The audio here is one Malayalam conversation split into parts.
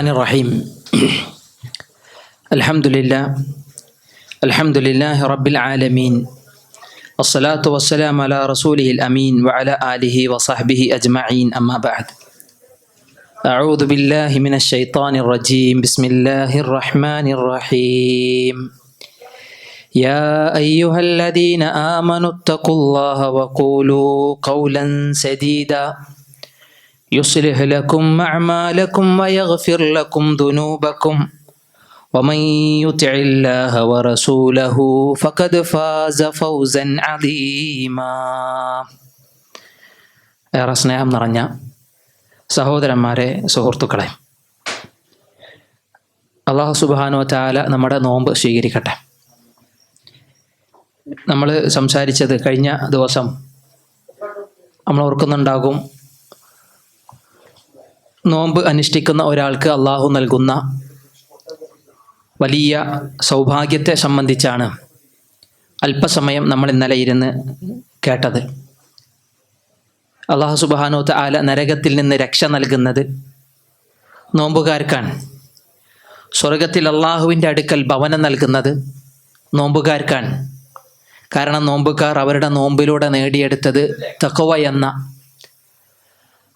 الرحمن الرحيم. الحمد لله الحمد لله رب العالمين والصلاة والسلام على رسوله الأمين وعلى آله وصحبه أجمعين أما بعد. أعوذ بالله من الشيطان الرجيم. بسم الله الرحمن الرحيم. يا أيها الذين آمنوا اتقوا الله وقولوا قولا سديدا. يصلح لكم أعمالكم ويغفر لكم ذنوبكم ومن يطع الله ورسوله فقد فاز فوزا عظيما ഏറെ സ്നേഹം നിറഞ്ഞ സഹോദരന്മാരെ സുഹൃത്തുക്കളെ അള്ളാഹു സുബാനോ ചാല നമ്മുടെ നോമ്പ് സ്വീകരിക്കട്ടെ നമ്മൾ സംസാരിച്ചത് കഴിഞ്ഞ ദിവസം നമ്മൾ ഓർക്കുന്നുണ്ടാകും നോമ്പ് അനുഷ്ഠിക്കുന്ന ഒരാൾക്ക് അള്ളാഹു നൽകുന്ന വലിയ സൗഭാഗ്യത്തെ സംബന്ധിച്ചാണ് അല്പസമയം നമ്മൾ ഇന്നലെ ഇരുന്ന് കേട്ടത്. അള്ളാഹു സുബാനോത്ത് ആല നരകത്തിൽ നിന്ന് രക്ഷ നൽകുന്നത് നോമ്പുകാർക്കാണ്. സ്വർഗത്തിൽ അള്ളാഹുവിന്റെ അടുക്കൽ ഭവനം നൽകുന്നത് നോമ്പുകാർക്കാണ്. കാരണം നോമ്പുകാർ അവരുടെ നോമ്പിലൂടെ നേടിയെടുത്തത് തക്കവ എന്ന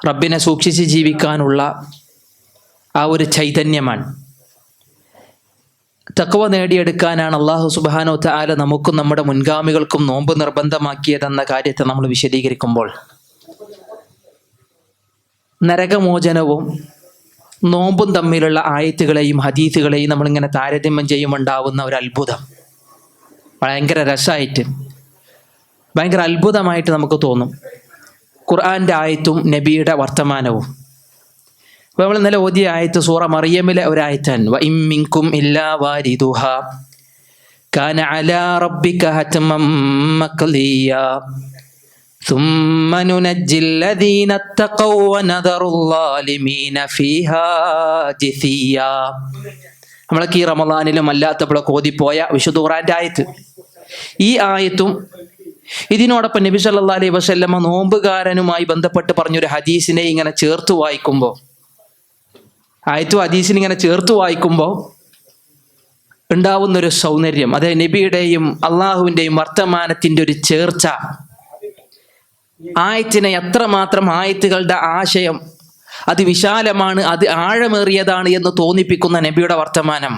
റബ്ബിനെ സൂക്ഷിച്ച് ജീവിക്കാനുള്ള ആ ഒരു ചൈതന്യമാണ്. തക്കവ നേടിയെടുക്കാനാണ് അള്ളാഹു സുബാനോ താല നമുക്കും നമ്മുടെ മുൻഗാമികൾക്കും നോമ്പ് നിർബന്ധമാക്കിയതെന്ന കാര്യത്തെ നമ്മൾ വിശദീകരിക്കുമ്പോൾ നരകമോചനവും നോമ്പും തമ്മിലുള്ള ആയത്തുകളെയും ഹദീത്തുകളെയും നമ്മളിങ്ങനെ താരതമ്യം ചെയ്യുമുണ്ടാവുന്ന ഒരു അത്ഭുതം ഭയങ്കര രസമായിട്ട് ഭയങ്കര അത്ഭുതമായിട്ട് നമുക്ക് തോന്നും. ഖുർആന്റെ ആയത്തും നബിയുടെ വർത്തമാനവും അപ്പോൾ നമ്മൾ ഇന്നലെ ഓതിയ ആയത്ത് സൂറ മറിയമിലെ ഒരായത്തൻ വ ഇമ്മിൻകും ഇല്ലാ വാരിദുഹ കാന അലാ റബ്ബിക ഹത്മം മഖ്ലിയ ثم ننجي الذين اتقوا ونذر الظالمين فيها جثيا നമ്മളൊക്കെ ഈ റമദാനിലും അല്ലാത്തപ്പോഴൊക്കെ ഓതിപ്പോയ വിശുദ്ധ ഖുറാന്റെ ആയത്ത് ഈ ആയത്തും ഇതിനോടൊപ്പം നബി സല്ലാ അലൈഹി വസല്ലമ നോമ്പുകാരനുമായി ബന്ധപ്പെട്ട് പറഞ്ഞൊരു ഹദീസിനെ ഇങ്ങനെ ചേർത്ത് വായിക്കുമ്പോൾ ആയത്തും ഹദീസിനെ ഇങ്ങനെ ചേർത്ത് വായിക്കുമ്പോൾ ഉണ്ടാവുന്നൊരു സൗന്ദര്യം അതെ നബിയുടെയും അള്ളാഹുവിന്റെയും വർത്തമാനത്തിന്റെ ഒരു ചേർച്ച. ആയത്തിനെ എത്രമാത്രം ആയത്തുകളുടെ ആശയം അത് വിശാലമാണ് അത് ആഴമേറിയതാണ് എന്ന് തോന്നിപ്പിക്കുന്ന നബിയുടെ വർത്തമാനം.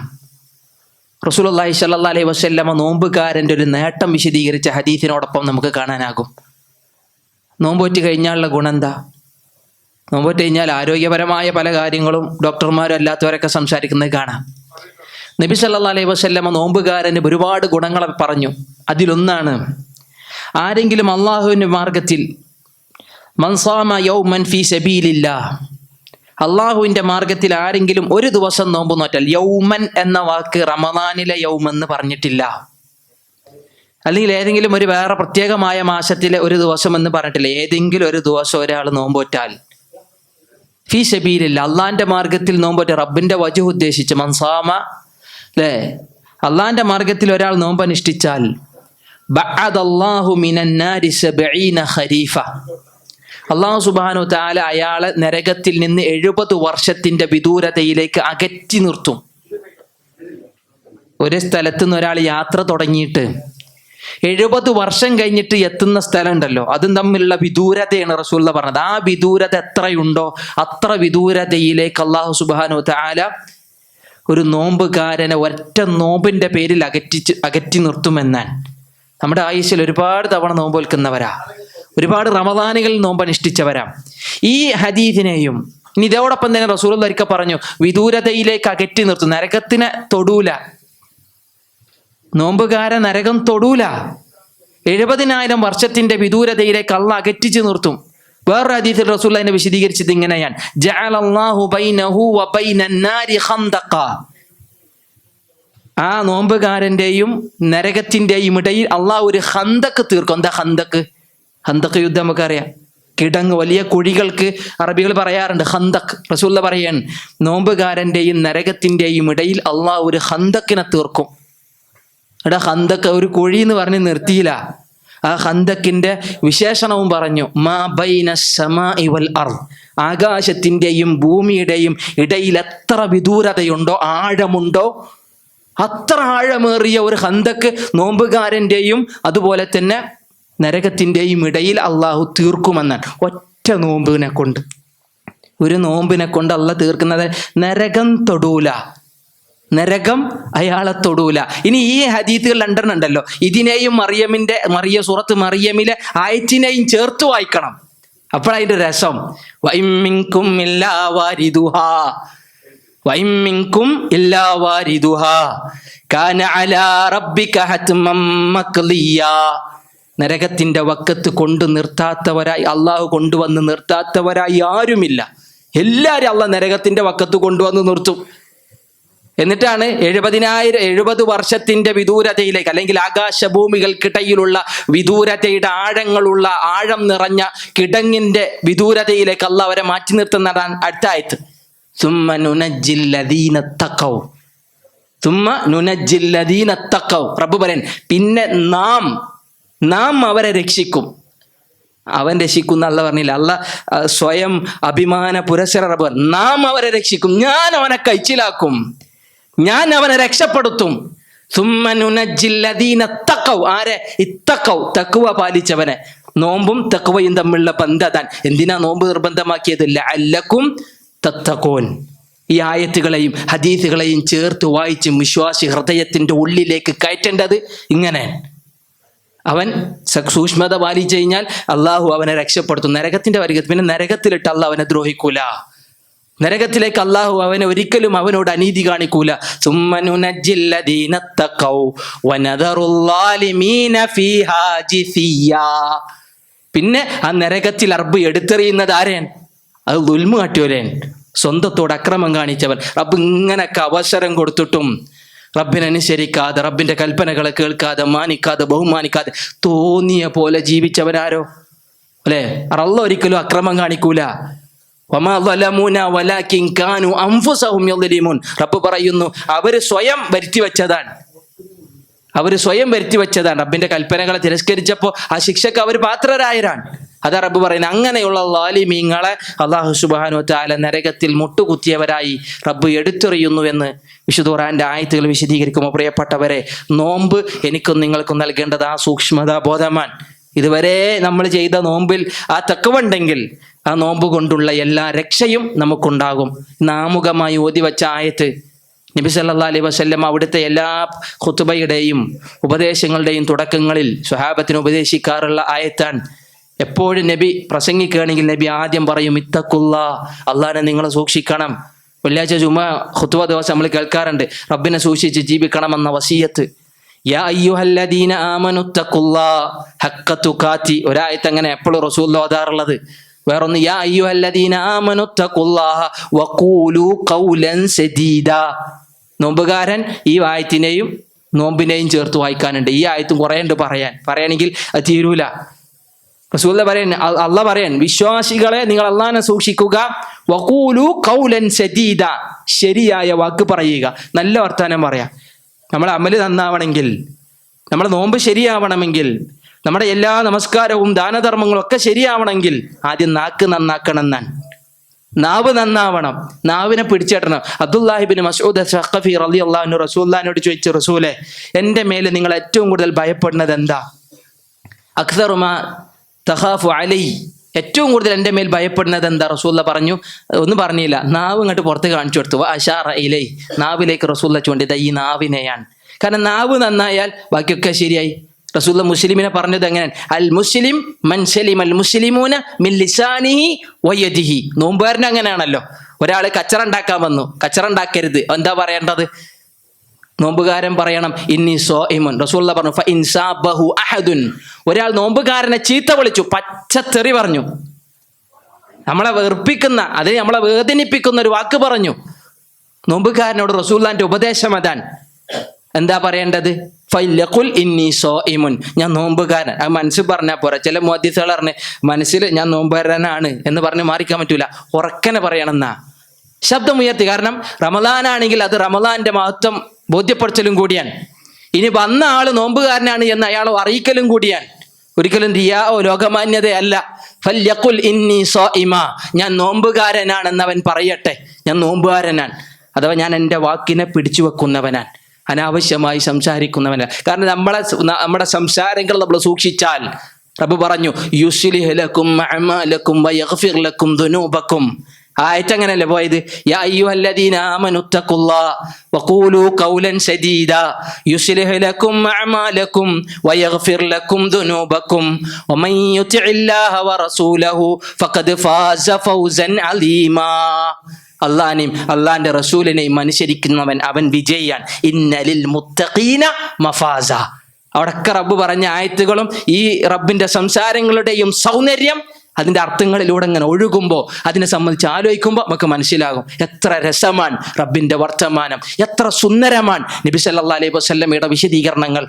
റസൂലുള്ളാഹി സ്വല്ലല്ലാഹി അലൈഹി വസല്ലമ നോമ്പുകാരന്റെ ഒരു നേട്ടം വിശദീകരിച്ച ഹദീസിനോടൊപ്പം നമുക്ക് കാണാനാകും. നോമ്പൊറ്റി കഴിഞ്ഞാലുള്ള ഗുണം എന്താ? നോമ്പൊറ്റ് കഴിഞ്ഞാൽ ആരോഗ്യപരമായ പല കാര്യങ്ങളും ഡോക്ടർമാരും അല്ലാത്തവരൊക്കെ സംസാരിക്കുന്നത് കാണാം. നബി സല്ലാ അലൈഹി വസല്ലമ നോമ്പുകാരന് ഒരുപാട് ഗുണങ്ങൾ പറഞ്ഞു. അതിലൊന്നാണ് ആരെങ്കിലും അള്ളാഹുവിന്റെ മാർഗത്തിൽ മൻസാമ യൗമൻ ഫി സബീലില്ല അള്ളാഹുവിന്റെ മാർഗത്തിൽ ആരെങ്കിലും ഒരു ദിവസം നോമ്പ് നോറ്റാൽ യൗമൻ എന്ന വാക്ക് റമദാനിലെ യൗമെന്ന് പറഞ്ഞിട്ടില്ല. അല്ലെങ്കിൽ ഏതെങ്കിലും ഒരു വേറെ പ്രത്യേകമായ മാസത്തിലെ ഒരു ദിവസം എന്ന് പറഞ്ഞിട്ടില്ല. ഏതെങ്കിലും ഒരു ദിവസം ഒരാൾ നോമ്പോറ്റാൽ ഫീ ഷബീലില്ല അള്ളാന്റെ മാർഗത്തിൽ നോമ്പോറ്റ റബ്ബിന്റെ വജു ഉദ്ദേശിച്ച് മൻസാമ അല്ലേ അള്ളാന്റെ മാർഗത്തിൽ ഒരാൾ നോമ്പ് അനുഷ്ഠിച്ചാൽ ബഅദല്ലാഹു മിനന്നാരി സബഈന ഖരീഫ. അള്ളാഹു സുബാനു താല അയാളെ നരകത്തിൽ നിന്ന് എഴുപത് വർഷത്തിന്റെ വിദൂരതയിലേക്ക് അകറ്റി നിർത്തും. ഒരു സ്ഥലത്ത് നിന്ന് ഒരാൾ യാത്ര തുടങ്ങിയിട്ട് എഴുപത് വർഷം കഴിഞ്ഞിട്ട് എത്തുന്ന സ്ഥലം ഉണ്ടല്ലോ അതും തമ്മിലുള്ള വിദൂരതയാണ് റസൂല്ല പറഞ്ഞത്. ആ വിദൂരത എത്രയുണ്ടോ അത്ര വിദൂരതയിലേക്ക് അള്ളാഹു സുബാനു താല ഒരു നോമ്പുകാരനെ ഒറ്റ നോമ്പിന്റെ പേരിൽ അകറ്റി അകറ്റി നിർത്തുമെന്നാൻ നമ്മുടെ ആയുഷിൽ ഒരുപാട് തവണ നോമ്പ് വിൽക്കുന്നവരാ. ഒരുപാട് റമദാനുകളിൽ നോമ്പ് അനുഷ്ഠിച്ചവരാ. ഈ ഹദീദിനെയും ഇനി ഇതോടൊപ്പം തന്നെ റസൂൽ ധരിക്ക പറഞ്ഞു വിദൂരതയിലേക്ക് അകറ്റി നിർത്തും. നരകത്തിനെ തൊടൂല. നോമ്പുകാര നരകം തൊടൂല. എഴുപതിനായിരം വർഷത്തിന്റെ വിദൂരതയിലേക്ക് അള്ള അകറ്റിച്ചു നിർത്തും. വേറൊരു ഹദീസിൽ റസൂൽ അതിനെ വിശദീകരിച്ചത് ഇങ്ങനെയാണ്. ആ നോമ്പുകാരന്റെയും നരകത്തിന്റെയും ഇടയിൽ അള്ളാഹ് ഒരു ഹന്തക്ക് തീർക്കും. എന്താ ഹന്തക്ക് ഹന്തക്ക് യുദ്ധം നമുക്കറിയാം. കിടങ്ങ് വലിയ കുഴികൾക്ക് അറബികൾ പറയാറുണ്ട് ഹന്തക് റസൂല്ല പറയാൻ നോമ്പുകാരന്റെയും നരകത്തിന്റെയും ഇടയിൽ അള്ളാഹ് ഒരു ഹന്തക്കിനെ തീർക്കും. എടാ ഹന്തക്ക് ഒരു കുഴി എന്ന് പറഞ്ഞ് നിർത്തിയില്ല. ആ ഹന്തക്കിന്റെ വിശേഷണവും പറഞ്ഞു മാ ബൈന ആകാശത്തിന്റെയും ഭൂമിയുടെയും ഇടയിൽ എത്ര വിദൂരതയുണ്ടോ ആഴമുണ്ടോ അത്ര ആഴമേറിയ ഒരു ഹന്തക്ക് നോമ്പുകാരന്റെയും അതുപോലെ തന്നെ നരകത്തിന്റെയും ഇടയിൽ അള്ളാഹു തീർക്കുമെന്നാണ് ഒറ്റ നോമ്പിനെ കൊണ്ട്. ഒരു നോമ്പിനെ കൊണ്ട് അല്ല തീർക്കുന്നത് നരകം തൊടൂല. നരകം അയാളെ തൊടൂല. ഇനി ഈ ഹദീത്തുകൾ രണ്ടെണ്ണം ഉണ്ടല്ലോ ഇതിനെയും മറിയമിന്റെ മറിയ സുറത്ത് മറിയമിലെ ആയത്തിനെയും ചേർത്ത് വായിക്കണം. അപ്പോഴതിന്റെ രസം. വൈമിങ്കും ഇല്ലാ വാരിദുഹ. വൈമിങ്കും ഇല്ലാ വാരിദുഹ. കാന അലാ റബ്ബിക ഹത്മം മഖ്ലിയാ നരകത്തിന്റെ വക്കത്ത് കൊണ്ട് നിർത്താത്തവരായി അള്ളാഹു കൊണ്ടുവന്ന് നിർത്താത്തവരായി ആരുമില്ല. എല്ലാവരും അള്ളാഹ് നരകത്തിന്റെ വക്കത്ത് കൊണ്ടുവന്ന് നിർത്തും. എന്നിട്ടാണ് എഴുപതിനായിരം എഴുപത് വർഷത്തിന്റെ വിദൂരതയിലേക്ക് അല്ലെങ്കിൽ ആകാശഭൂമികൾക്കിടയിലുള്ള വിദൂരതയുടെ ആഴങ്ങളുള്ള ആഴം നിറഞ്ഞ കിടങ്ങിന്റെ വിദൂരതയിലേക്ക് അല്ല അവരെ മാറ്റി നിർത്തുന്നതാണ് അടുത്ത ആയത്ത്. സുമ്മ നുനജില്ലദീന തക്കവും തുമ്മ നുനജില്ലദീന തക്കവും പ്രഭുപരൻ പിന്നെ നാം നാം അവരെ രക്ഷിക്കും. അവൻ രക്ഷിക്കുന്ന അല്ല പറഞ്ഞില്ല. അല്ല സ്വയം അഭിമാന പുരസ്സര നാം അവരെ രക്ഷിക്കും. ഞാൻ അവനെ കഴിച്ചിലാക്കും ഞാൻ അവനെ രക്ഷപ്പെടുത്തും. ആരെ? ഇത്തക്കവ് തക്കുവ പാലിച്ചവനെ. നോമ്പും തക്കുവയും തമ്മിലുള്ള ബന്ധതാൻ. എന്തിനാ നോമ്പ് നിർബന്ധമാക്കിയത്? അല്ലക്കും തത്തക്കോൻ ഈ ആയത്തുകളെയും ഹദീസുകളെയും ചേർത്ത് വായിച്ച് വിശ്വാസി ഹൃദയത്തിന്റെ ഉള്ളിലേക്ക് കയറ്റേണ്ടത് ഇങ്ങനെ. അവൻ സൂക്ഷ്മത പാലിച്ചു കഴിഞ്ഞാൽ അള്ളാഹു അവനെ രക്ഷപ്പെടുത്തും. നരകത്തിന്റെ വരികത്ത് പിന്നെ നരകത്തിലിട്ട് അള്ളാഹ് അവനെ ദ്രോഹിക്കൂല. നരകത്തിലേക്ക് അള്ളാഹു അവനെ ഒരിക്കലും അവനോട് അനീതി കാണിക്കൂല. പിന്നെ ആ നരകത്തിൽ അർബ് എടുത്തെറിയുന്നത് ആരേൻ? അത് ദുൽമ കാട്ടിയോലേൻ സ്വന്തത്തോട് അക്രമം കാണിച്ചവൻ. റബ്ബ് ഇങ്ങനൊക്കെ അവസരം കൊടുത്തിട്ടും റബ്ബിനെ റബ്ബിന്റെ കൽപ്പനകളെ കേൾക്കാതെ മാനിക്കാതെ ബഹുമാനിക്കാതെ തോന്നിയ പോലെ ജീവിച്ചവനാരോ? അല്ലെ? അറല്ല ഒരിക്കലും അക്രമം കാണിക്കൂല. റബ്ബ് പറയുന്നു അവർ സ്വയം വരുത്തി വെച്ചതാണ്. അവർ സ്വയം വരുത്തി വെച്ചതാണ്. റബ്ബിന്റെ കൽപ്പനകളെ തിരസ്കരിച്ചപ്പോൾ ആ ശിക്ഷക്ക് അവർ പാത്രരായരാണ്. അതാ റബ്ബ് പറയുന്നത് അങ്ങനെയുള്ള ലാലിമീങ്ങളെ അള്ളാഹു സുബാനു താല നരകത്തിൽ മുട്ടുകുത്തിയവരായി റബ്ബ് എടുത്തെറിയുന്നു എന്ന് വിശുദ്ധ ഖുറാന്റെ ആയത്തുകൾ വിശദീകരിക്കുമ്പോൾ പ്രിയപ്പെട്ടവരെ നോമ്പ് എനിക്കും നിങ്ങൾക്കും നൽകേണ്ടത് ആ സൂക്ഷ്മതാ ബോധമാൻ ഇതുവരെ നമ്മൾ ചെയ്ത നോമ്പിൽ ആ തക്കവുണ്ടെങ്കിൽ ആ നോമ്പ് കൊണ്ടുള്ള എല്ലാ രക്ഷയും നമുക്കുണ്ടാകും. നാമുഖമായി ഓതി വച്ച ആയത്ത് നബി സല്ലാ അലൈ വസല്ലം അവിടുത്തെ എല്ലാ ഖുത്തുബയുടെയും ഉപദേശങ്ങളുടെയും തുടക്കങ്ങളിൽ സ്വഹാബത്തിന് ഉപദേശിക്കാറുള്ള ആയത്താണ് എപ്പോഴും നബി പ്രസംഗിക്കുകയാണെങ്കിൽ നബി ആദ്യം പറയും ഇത്തക്കുള്ള അള്ളാഹിനെ നിങ്ങൾ സൂക്ഷിക്കണം. വെള്ളിയാഴ്ച ചുമ ഹുത്വ ദിവസം നമ്മൾ കേൾക്കാറുണ്ട്. റബ്ബിനെ സൂക്ഷിച്ച് ജീവിക്കണം എന്ന വസീയത്ത് ഒരായത്ത് അങ്ങനെ എപ്പോഴും റസൂൽ ഓതാറുള്ളത് വേറൊന്ന് യാ സദീദാ. നോമ്പുകാരൻ ഈ വായത്തിനെയും നോമ്പിനെയും ചേർത്ത് വായിക്കാനുണ്ട്. ഈ ആയത്തും കുറേ ഉണ്ട് പറയാൻ. പറയുകയാണെങ്കിൽ അത് തീരൂല. റസൂല്ല പറയാൻ അള്ള പറയാൻ വിശ്വാസികളെ നിങ്ങൾ അള്ളാനെ സൂക്ഷിക്കുക. വകൂലു കൗലൻ സദീദ ശരിയായ വാക്ക് പറയുക. നല്ല വർത്താനം പറയാം. നമ്മളെ അമൽ നന്നാവണമെങ്കിൽ നമ്മുടെ നോമ്പ് ശരിയാവണമെങ്കിൽ നമ്മുടെ എല്ലാ നമസ്കാരവും ദാനധർമ്മങ്ങളും ഒക്കെ ശരിയാവണമെങ്കിൽ ആദ്യം നാക്ക് നന്നാക്കണം എന്നാണ് നാവ് നന്നാവണം. നാവിനെ പിടിച്ചേട്ടണം. അബ്ദുല്ലാഹിബിൻ മസൂദ് ഷഖഫി റലി അള്ളാഹു റസൂല്ലാനോട് ചോദിച്ചു റസൂലെ എന്റെ മേലെ നിങ്ങൾ ഏറ്റവും കൂടുതൽ ഭയപ്പെടുന്നത് എന്താ? അക്സറുമ തഹാഫു അലൈ. ഏറ്റവും കൂടുതൽ എന്റെ മേൽ ഭയപ്പെടുന്നത് എന്താ? റസൂല്ല പറഞ്ഞു ഒന്നും പറഞ്ഞില്ല. നാവ് ഇങ്ങോട്ട് പുറത്ത് കാണിച്ചു കൊടുത്തു. അഷാറ ഇലൈ. നാവിലേക്ക് റസൂല്ല ചൂണ്ടിയത് ഈ നാവിനെയാണ്. കാരണം നാവ് നന്നായാൽ ബാക്കിയൊക്കെ ശരിയായി. റസൂല്ല മുസ്ലിമിനെ പറഞ്ഞത് എങ്ങനെയാണ്? അൽ മുസ്ലിം മൻ സലിം അൽ മുസ്ലിമൂന മിൻ ലിസാനിഹി വയദിഹി നോമ്പുകാരൻ അങ്ങനെയാണല്ലോ. ഒരാൾ കച്ചറ ഉണ്ടാക്കാൻ വന്നു. കച്ചറ ഉണ്ടാക്കരുത്. എന്താ പറയേണ്ടത്? നോമ്പുകാരൻ പറയണം ഇന്നി സോ ഇമുൻ റസൂള്ള പറഞ്ഞു "ഫ ഇൻസാബഹു അഹദുൻ. ഒരാൾ നോമ്പുകാരനെ ചീത്ത വിളിച്ചു പച്ചത്തെറി പറഞ്ഞു. നമ്മളെ വെറുപ്പിക്കുന്ന അതിന് നമ്മളെ വേദനിപ്പിക്കുന്ന ഒരു വാക്ക് പറഞ്ഞു. നോമ്പുകാരനോട് റസൂല്ലാന്റെ ഉപദേശം അതാൻ എന്താ പറയേണ്ടത്? ഫൈലഖുൽ ഇന്നി സോ ഇമുൻ ഞാൻ നോമ്പുകാരൻ. ആ മനസ്സിൽ പറഞ്ഞാൽ പോരാ. ചില മോദ്യസുകൾ പറഞ്ഞ് മനസ്സിൽ ഞാൻ നോമ്പുകാരനാണ് എന്ന് പറഞ്ഞ് മാറിക്കാൻ പറ്റൂല. ഉറക്കനെ പറയണമെന്നാ ശബ്ദമുയർത്തി. കാരണം റമദാനാണെങ്കിൽ അത് റമദാന്റെ മഹത്വം ബോധ്യപ്പെടുത്തലും കൂടിയാണ്. ഇനി വന്ന ആൾ നോമ്പുകാരനാണ് എന്ന് അയാൾ അറിയിക്കലും കൂടിയാണ്. ഒരിക്കലും റിയാഓ ലോകമാന്യതയല്ല ഫല്യക്കുൽ ഇന്നി സോ ഇമ ഞാൻ നോമ്പുകാരനാണെന്ന് അവൻ പറയട്ടെ. ഞാൻ നോമ്പുകാരനാണ്. അഥവാ ഞാൻ എന്റെ വാക്കിനെ പിടിച്ചു വെക്കുന്നവനാണ്. അനാവശ്യമായി സംസാരിക്കുന്നവനാണ്. കാരണം നമ്മളെ നമ്മുടെ സംസാരങ്ങൾ നമ്മൾ സൂക്ഷിച്ചാൽ റബ്ബ് പറഞ്ഞു യുസ്ലിഹ് ലക്കും ദുനൂപക്കും ലക്കും ദുനൂബക്കും. ആയത്ത് അങ്ങനല്ലേ പോയത് അലീമാ. അള്ളാനെയും അള്ളാന്റെ റസൂലിനെയും അനുസരിക്കുന്നവൻ അവൻ വിജയിയാണ്. ഇന്നലിൽ മുത്തഖീന മഫാസ. അവിടൊക്കെ റബ്ബ് പറഞ്ഞ ആയത്തുകളും ഈ റബ്ബിന്റെ സംസാരങ്ങളുടെയും സൗന്ദര്യം അതിന്റെ അർത്ഥങ്ങളിലൂടെ ഇങ്ങനെ ഒഴുകുമ്പോൾ അതിനെ സംബന്ധിച്ച് ആലോചിക്കുമ്പോൾ നമുക്ക് മനസ്സിലാകും. എത്ര രസമാണ് റബ്ബിന്റെ വർത്തമാനം. എത്ര സുന്ദരമാണ് നബി സല്ലാ അലൈഹി വസല്ലമയുടെ വിശദീകരണങ്ങൾ.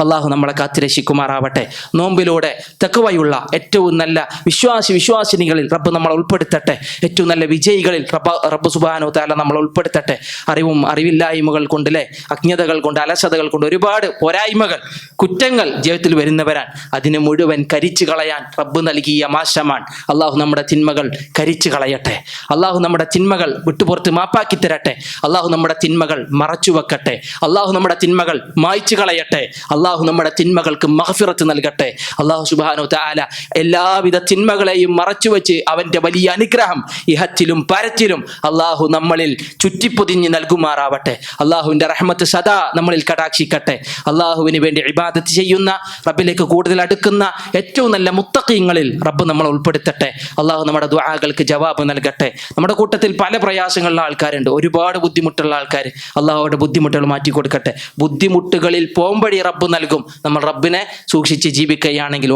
അള്ളാഹു നമ്മളെ കാത്തിരക്ഷിക്കുമാറാവട്ടെ. നോമ്പിലൂടെ തെക്കുവയുള്ള ഏറ്റവും നല്ല വിശ്വാസി വിശ്വാസിനികളിൽ റബ്ബ് നമ്മളെ ഉൾപ്പെടുത്തട്ടെ. ഏറ്റവും നല്ല വിജയികളിൽ റബ്ബ റബ്ബ് സുബാനോ താല നമ്മളെ ഉൾപ്പെടുത്തട്ടെ. അറിവും അറിവില്ലായ്മകൾ കൊണ്ടല്ലേ അജ്ഞതകൾ കൊണ്ട് അലസതകൾ കൊണ്ട് ഒരുപാട് പോരായ്മകൾ കുറ്റങ്ങൾ ജീവിതത്തിൽ വരുന്നവരാൻ അതിനെ മുഴുവൻ കരിച്ചു കളയാൻ റബ്ബ് നൽകിയ മാശമാണ് അള്ളാഹു നമ്മുടെ തിന്മകൾ കരിച്ചു കളയട്ടെ. അള്ളാഹു നമ്മുടെ തിന്മകൾ വിട്ടുപുറത്ത് മാപ്പാക്കി തരട്ടെ. അള്ളാഹു നമ്മുടെ തിന്മകൾ മറച്ചു വെക്കട്ടെ അള്ളാഹു നമ്മുടെ തിന്മകൾ മായ്ച്ചു കളയട്ടെ. അള്ളാഹു നമ്മുടെ തിന്മകൾക്ക് മഹഫിറത്ത് നൽകട്ടെ. അള്ളാഹു സുബാനു താല എല്ലാവിധ തിന്മകളെയും മറച്ചു വെച്ച് അവന്റെ വലിയ അനുഗ്രഹം ഇഹത്തിലും പരത്തിലും അള്ളാഹു നമ്മളിൽ ചുറ്റിപ്പൊതിഞ്ഞ് നൽകുമാറാവട്ടെ. അള്ളാഹുവിന്റെ റഹ്മത്ത് സദാ നമ്മളിൽ കടാക്ഷിക്കട്ടെ. അള്ളാഹുവിന് വേണ്ടി ഇബാദത്ത് ചെയ്യുന്ന റബ്ബിലേക്ക് കൂടുതൽ അടുക്കുന്ന ഏറ്റവും നല്ല മുത്തക്കീങ്ങളിൽ റബ്ബ് നമ്മൾ ഉൾപ്പെടുത്തട്ടെ. അള്ളാഹു നമ്മുടെ ദുആകൾക്ക് ജവാബ് നൽകട്ടെ. നമ്മുടെ കൂട്ടത്തിൽ പല പ്രയാസങ്ങളുള്ള ആൾക്കാരുണ്ട്. ഒരുപാട് ബുദ്ധിമുട്ടുള്ള ആൾക്കാർ അള്ളാഹുവിടെ ബുദ്ധിമുട്ടുകൾ മാറ്റി കൊടുക്കട്ടെ ബുദ്ധിമുട്ടുകളിൽ പോംവഴി റബ്ബ് നൽകും. നമ്മൾ റബ്ബിനെ സൂക്ഷിച്ച് ജീവിക്കുകയാണെങ്കിൽ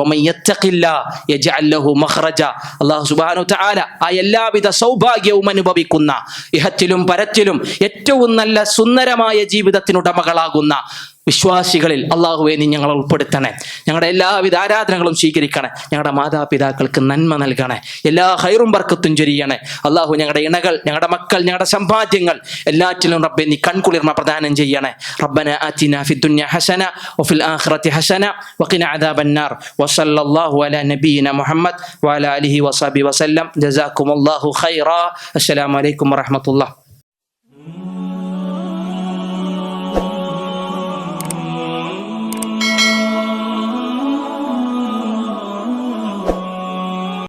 ആ എല്ലാവിധ സൗഭാഗ്യവും അനുഭവിക്കുന്ന ഇഹത്തിലും പരത്തിലും ഏറ്റവും നല്ല സുന്ദരമായ ജീവിതത്തിനുടമകളാകുന്ന വിശ്വാസികളിൽ അള്ളാഹുവെ നീ ഞങ്ങളെ ഉൾപ്പെടുത്തണേ. ഞങ്ങളുടെ എല്ലാവിധ ആരാധനകളും സ്വീകരിക്കണേ. ഞങ്ങളുടെ മാതാപിതാക്കൾക്ക് നന്മ നൽകണേ. എല്ലാ ഹൈറും വർക്കത്തും ചൊരിയണേ. അള്ളാഹു ഞങ്ങളുടെ ഇണകൾ ഞങ്ങളുടെ മക്കൾ ഞങ്ങളുടെ സമ്പാദ്യങ്ങൾ എല്ലാറ്റിലും റബ്ബെ നീ കൺകുളിർമ പ്രദാനം ചെയ്യണേ. റബ്ബന ആതിന ഫി ഹസന വഫിൽ ആഖിറതി ഹസന വഖിന അദാബന്നാർ വസല്ലല്ലാഹു അലാ നബിയിന മുഹമ്മദ് വഅലാ അലിഹി വസഹബി വസല്ലം ജസാക്കുമുല്ലാഹു ഖൈറ. അസ്സലാമു അലൈക്കും വറഹ്മത്തുള്ളാഹി.